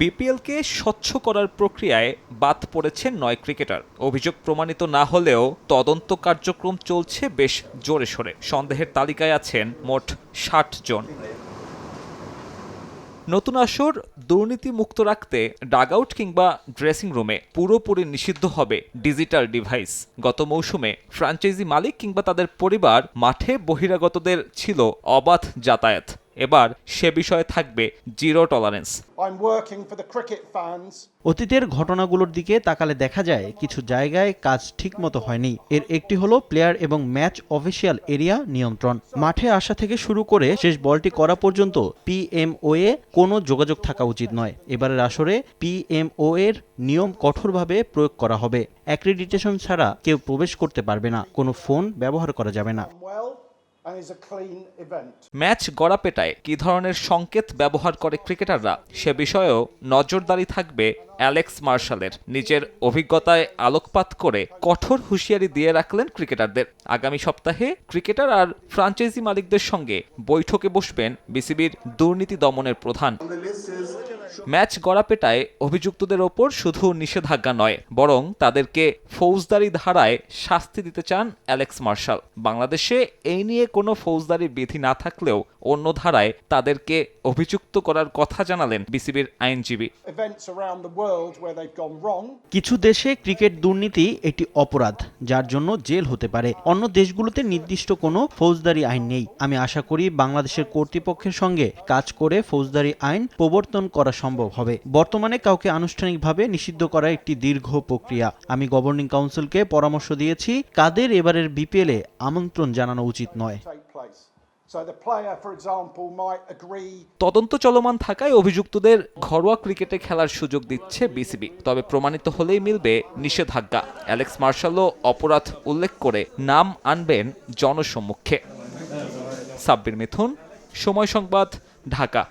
বিপিএলকে স্বচ্ছ করার প্রক্রিয়ায় বাদ পড়েছেন নয় ক্রিকেটার। অভিযোগ প্রমাণিত না হলেও তদন্ত কার্যক্রম চলছে বেশ জোরে সোরে। সন্দেহের তালিকায় আছেন মোট ষাট জন। নতুন আসর দুর্নীতি মুক্ত রাখতে ডাগআউট কিংবা ড্রেসিং রুমে পুরোপুরি নিষিদ্ধ হবে ডিজিটাল ডিভাইস। গত মৌসুমে ফ্র্যাঞ্চাইজি মালিক কিংবা তাদের পরিবার মাঠে বহিরাগতদের ছিল অবাধ যাতায়াত। এবার সে বিষয়ে থাকবে জিরো টলারেন্স। অতীতের ঘটনাগুলোর দিকে তাকালে দেখা যায় কিছু জায়গায় কাজ ঠিকমতো হয়নি। এর একটি হলো প্লেয়ার এবং ম্যাচ অফিসিয়াল এরিয়া নিয়ন্ত্রণ। মাঠে আসা থেকে শুরু করে শেষ বলটি করা পর্যন্ত পিএমওএ কোনো যোগাযোগ থাকা উচিত নয়। এবারের আসরে পিএমও এর নিয়ম কঠোরভাবে প্রয়োগ করা হবে। অ্যাক্রিডিটেশন ছাড়া কেউ প্রবেশ করতে পারবে না। কোনো ফোন ব্যবহার করা যাবে না। ম্যাচ গড়াপেটায় কী ধরনের সংকেত ব্যবহার করে ক্রিকেটাররা? সে বিষয়েও নজরদারি থাকবে অ্যালেক্স মার্শালের। নিজের অভিজ্ঞতায় আলোকপাত করে কঠোর হুঁশিয়ারি দিয়ে রাখলেন ক্রিকেটারদের। আগামী সপ্তাহে ক্রিকেটার আর ফ্রাঞ্চাইজি মালিকদের সঙ্গে বৈঠকে বসবেন বিসিবির দুর্নীতি দমনের প্রধান। ম্যাচ গড়াপেটায় অভিযুক্তদের ওপর শুধু নিষেধাজ্ঞা নয়, বরং তাদেরকে ফৌজদারি ধারায় শাস্তি দিতে চান অ্যালেক্স মার্শাল। বাংলাদেশে এই নিয়ে কোনো ফৌজদারি বিধি না থাকলেও অন্য ধারায় তাদেরকে অভিযুক্ত করার কথা জানালেন বিসিবির আইনজীবী। কিছু দেশে ক্রিকেট দুর্নীতি একটি অপরাধ। যার জন্য জেল হতে পারে। অন্য দেশগুলোতে নির্দিষ্ট কোনো ফৌজদারি আইন নেই। আমি আশা করি বাংলাদেশের কর্তৃপক্ষের সঙ্গে কাজ করে ফৌজদারি আইন প্রবর্তন করা সম্ভব হবে। বর্তমানে কাউকে আনুষ্ঠানিকভাবে নিষিদ্ধ করা একটি দীর্ঘ প্রক্রিয়া। আমি গভর্নিং কাউন্সিলকে পরামর্শ দিয়েছি, কাদের এবারের বিপিএলে আমন্ত্রণ জানানো উচিত নয়। তদন্ত চলমান থাকায় অভিযুক্তদের ঘরোয়া ক্রিকেটে খেলার সুযোগ দিচ্ছে বিসিবি। তবে প্রমাণিত হলেই মিলবে নিষেধাজ্ঞা। অ্যালেক্স মার্শালও অপরাধ উল্লেখ করে নাম আনবেন জনসম্মুখে। সাব্বির মিথুন, সময় সংবাদ, ঢাকা।